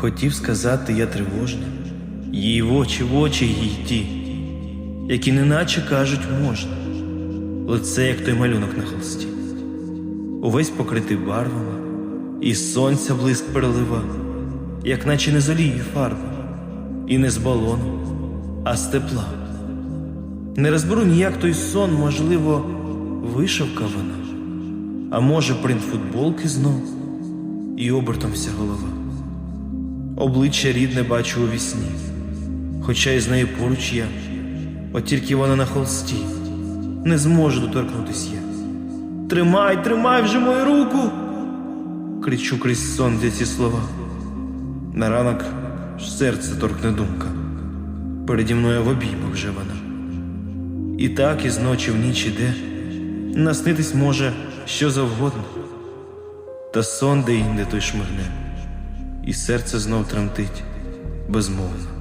Хотів сказати я тривожно, їй в очі, в очі їй ті, які неначе кажуть можна, лице, як той малюнок на холсті, увесь покритий барвами, і сонця блиск перелива, як наче не з олії фарби, і не з балону, а з тепла. Не розберу ніяк той сон, можливо, вишивка вона, а може, принт футболки знов, і обертом вся голова. Обличчя рідне бачу у вісні, хоча із нею поруч я, от тільки вона на холсті, не зможу доторкнутись я. Тримай, тримай вже мою руку. кричу крізь сон для ці слова. На ранок серце торкне думка. Переді мною в обіймах вже вона. І так із ночі в ніч іде, наснитись може що завгодно, та сон де інде той шмигне, і серце знов тремтить безмовно.